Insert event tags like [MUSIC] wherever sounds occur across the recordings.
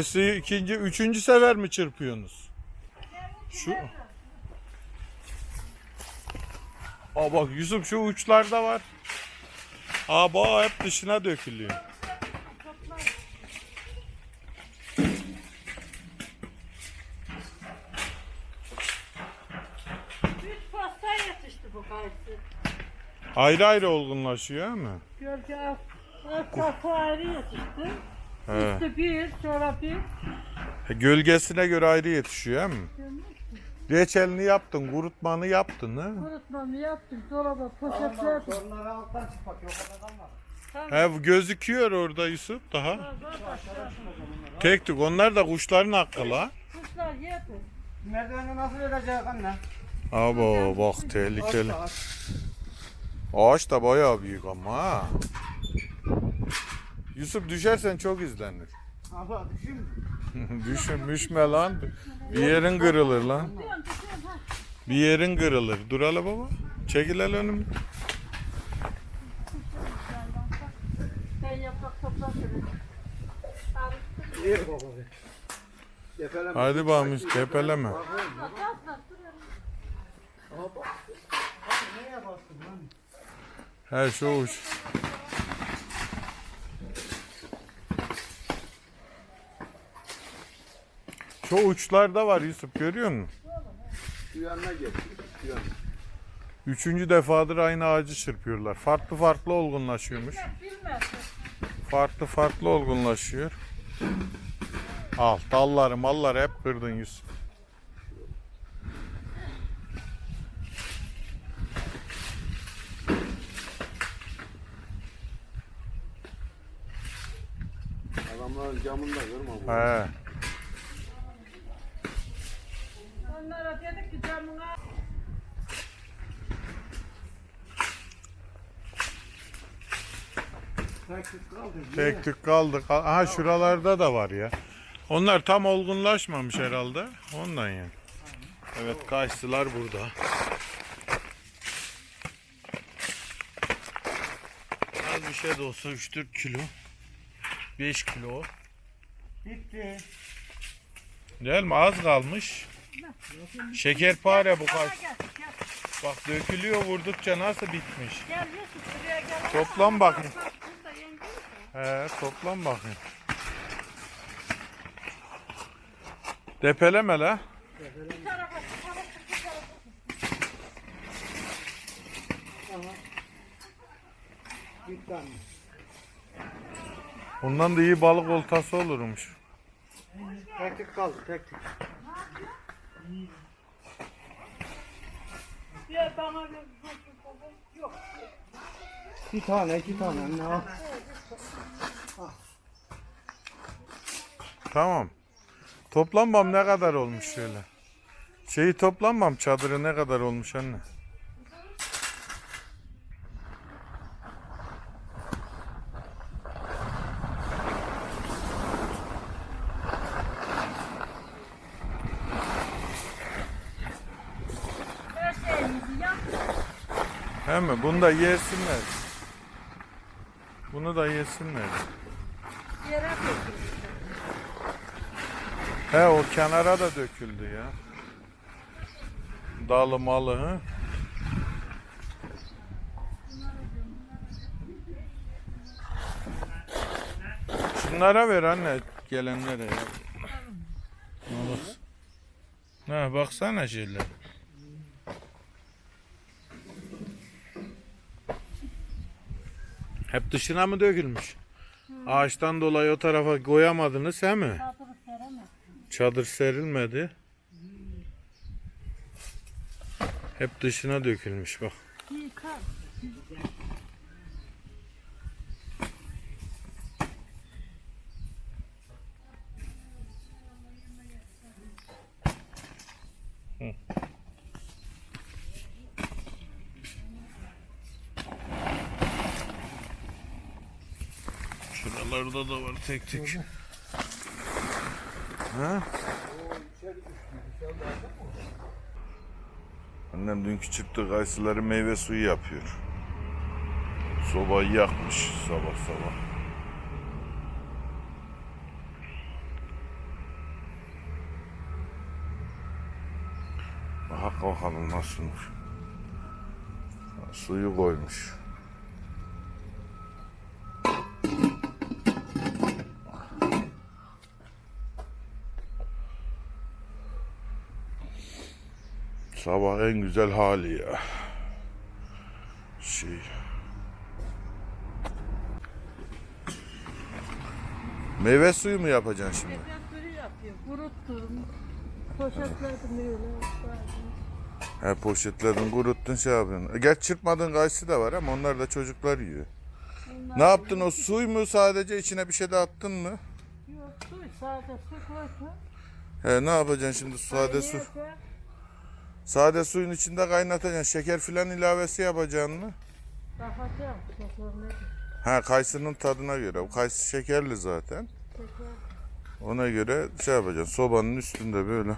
Kayısıyı ikinci, üçüncü sefer mi çırpıyorsunuz? Şu. Aa bak Yusuf şu uçlarda var. Aa bak hep dışına dökülüyor. Üç pasta yetişti bu kayısı. Ayrı ayrı olgunlaşıyor mi? Gölge alt, alt tarafı ayrı yetişti. He. Üstü bir, sonra bir. E, Gölgesine göre ayrı yetişiyor he mi? Reçelini yaptın, kurutmanı yaptın ha? Kurutmamı yaptım, dolaba poşetledim. Sorunları alttan çıkmak yok o kadar var. He bu gözüküyor orada Yusuf daha. Tek tük onlar da kuşların hakkı la. Kuşlar yedi. Merdiveni nasıl edecek anne? Abo bak tehlikeli. Aç, aç. Ağaç da bayağı büyük ama ha. Yusuf düşersen çok izlenir. Abla [LAUGHS] düşün. Düşün düşme lan. Bir yerin kırılır lan. Bir yerin kırılır. Dur hele baba. Çekil hele. Yapalım. Hadi bakalım tepeleme. Hop. Neye bastın lan? Her şey uç. Şu uçlarda var Yusuf görüyor musun? Şu yanına gel. Şu yanına. Üçüncü defadır aynı ağacı çırpıyorlar. Farklı farklı olgunlaşıyormuş. Farklı farklı olgunlaşıyor. Al dalları malları hep kırdın Yusuf. Adamların camında görme bu. He. Onlara dedik ki camına Taksit kaldı. Tek tük kaldık. Aha şuralarda da var ya. Onlar tam olgunlaşmamış herhalde. Ondan yani. Evet kayısılar burada. Az bir şey de olsa 3-4 kilo. 5 kilo. Bitti. Değil mi? Az kalmış. Şekerpare bu kaç. Bak dökülüyor vurdukça nasıl bitmiş. gel Yusuf buraya gel. Toplam bakayım. Bak, burada yenge. He toplam bakayım. Depeleme la. Bundan da iyi balık oltası olurmuş. Taktik kaldı taktik. Ya bana bir yok. Bir tane iki tane anne. Tamam. Toplanmam ne kadar olmuş şöyle. Şeyi toplanmam çadırı ne kadar olmuş anne. He mi? Bunu da yesinler. Bunu da yesinler. Yere. He o kenara da döküldü ya. Dalı malı hı. Şunlara ver anne gelenlere ya. Olur. Ha baksana şöyle. Hep dışına mı dökülmüş? Ağaçtan dolayı o tarafa koyamadınız he mi? Çadırı seremez. Çadır serilmedi. Hep dışına dökülmüş bak. Şuralarda da var tek tek. Ha? Annem dünkü çıktığı kayısıları meyve suyu yapıyor. Sobayı yakmış sabah sabah. Bak bakalım nasılmış. Suyu koymuş. Sabah en güzel hali ya. Şey. Meyve suyu mu yapacaksın şimdi? Efendim yapıyor. Kuruttum. Poşetledim öyle. He poşetledin kuruttun şey yapıyorsun. E, Gerçi çırpmadığın kayısı da var ama onlar da çocuklar yiyor. Ne yaptın o suy mu sadece içine bir şey de attın mı? Yok su sade su koysa. He ne yapacaksın şimdi sade su? kaynayacak. Sade suyun içinde kaynatacaksın. Şeker filan ilavesi yapacaksın mı? Bakacağım. Şeker nedir? Ha kayısının tadına göre. O kayısı şekerli zaten. Şeker. Ona göre şey yapacaksın. Sobanın üstünde böyle.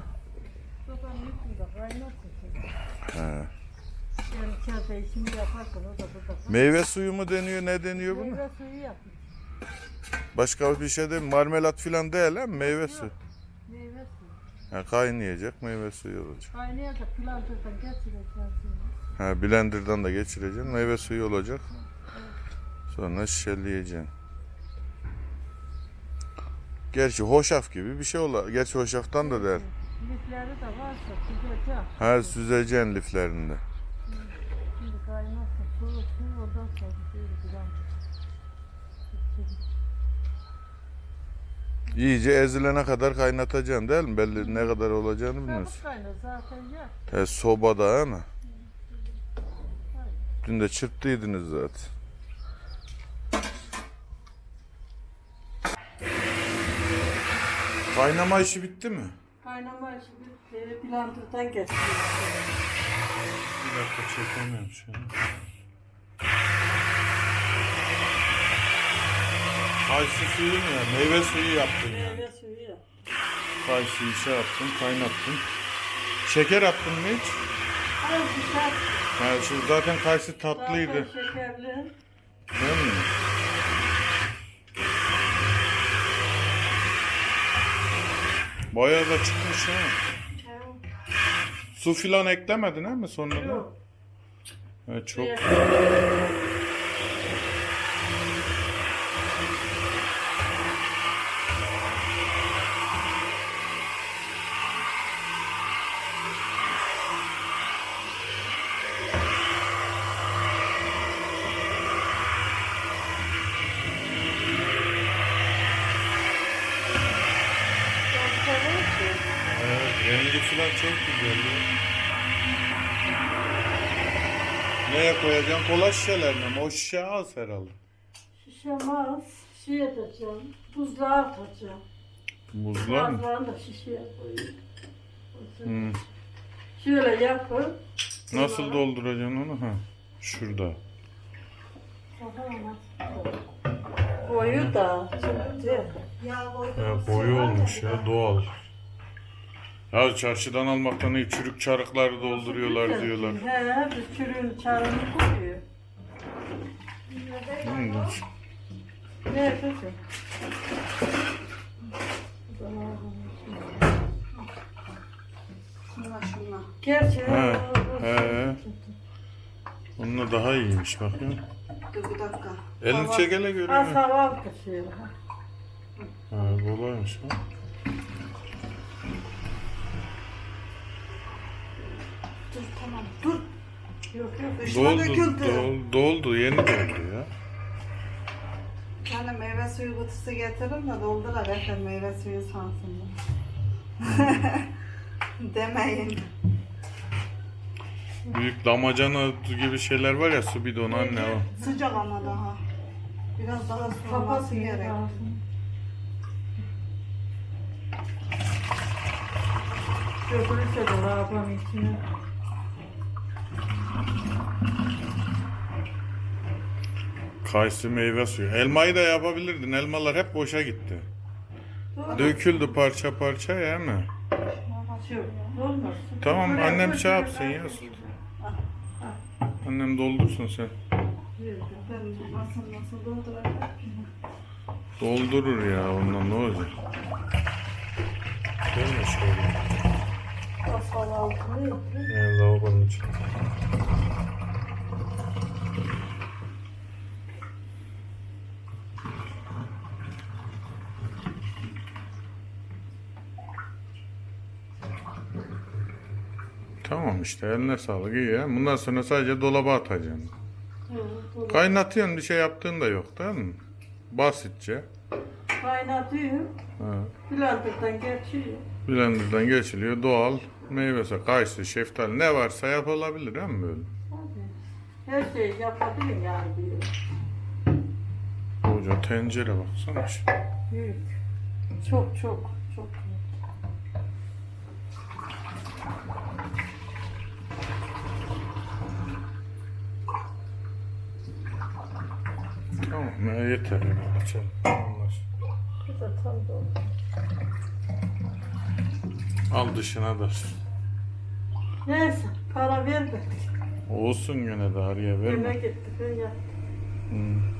Sobanın üstünde kaynatsın. He. Yani içeride işini yaparsın o da burada. Meyve suyu mu deniyor ne deniyor bunu? Meyve suyu yapmış. Başka bir şey değil mi? Marmelat filan değil ha meyve suyu. Ha, kaynayacak meyve suyu olacak. Kaynayacak plantadan getireceksin. Ha, blenderdan da geçireceksin. Meyve suyu olacak. Sonra şişeleyeceksin. Gerçi hoşaf gibi bir şey ola. Gerçi hoşaftan da der. Lifleri de varsa sıcacak. Ha süzeceksin liflerinde. Şimdi kaynatsa soğusun ondan sonra plan. İyice ezilene kadar kaynatacaksın değil mi? Belli ne kadar olacağını bilmiyorsun. Kaynar zaten yak. He, sobada ama. Dün de çırptıydınız zaten. Kaynama işi bitti mi? Kaynama işi bitti. Blenderdan geçti. Bir dakika çekemiyorum şu an. Kayısı suyu mu ya? Meyve suyu yaptın yani. Meyve suyu yap. Kayısıyı şey yaptın, kaynattın. Şeker attın mı hiç? Az bir şey. Ha, şu zaten kayısı tatlıydı. Zaten şekerli. Değil mi? Bayağı da çıkmış ha. Su filan eklemedin ha mi sonradan? Yok. Evet, çok. Evet, filan çok güzel ya. Neye koyacaksın? Kola şişelerine mi? O şişe az herhalde. Şişemez. Şey edeceğim. Buzluğa atacağım. Buzlar mı? Bazılarını da şişeye koyayım. Hmm. Şöyle yapın. Nasıl dolduracaksın onu? Ha. Şurada. Boyu da. Ya boyu olmuş ya doğal. Ya çarşıdan almaktan iyi çürük çarıkları dolduruyorlar diyorlar. He, bir çürüğün çarını koyuyor. Hmm. Ne şunla. Gerçi He, he. Onunla daha iyiymiş bakın. Dur bir dakika. Elini çek hele Az görüyor. hava kışıyor. Ha, kolaymış ha. Dur tamam. Dur. Yok yok. Üstüme Doldu, döküldü. doldu, doldu, yeni doldu ya. Bir tane meyve suyu kutusu getirin de doldurar efendim meyve suyu sansın. [LAUGHS] Demeyin. Büyük damacana gibi şeyler var ya su bidonu anne o. Sıcak ama daha. Biraz daha soğuması gerek. Dökülürse de arabanın içine. Kayısı meyve suyu. Elmayı da yapabilirdin. Elmalar hep boşa gitti. Döküldü parça parça ya olmaz. Tamam Buraya annem şey yapsın ya. Annem doldursun sen. Doldurur ya ondan ne olacak? Değil mi şöyle? Asal altını yok. Yani lavabonun içinde. Tamam işte eline sağlık iyi ya. Bundan sonra sadece dolaba atacaksın. Kaynatıyorsun bir şey yaptığın da yok değil mi? Basitçe. Kaynatıyorum. Ha. Blender'dan geçiyor. Blender'dan geçiliyor doğal meyvesi, kayısı, şeftali ne varsa yapılabilir değil mi böyle? Her şeyi yapabilirim yani diyor. Koca tencere baksana. şu. Büyük. Çok çok çok. Tamam ya yeter. Açalım. Bu da tam doğru. Al dışına da. Neyse para vermedik. Olsun gene de araya verme. Yemek ettik yaptım. Hı.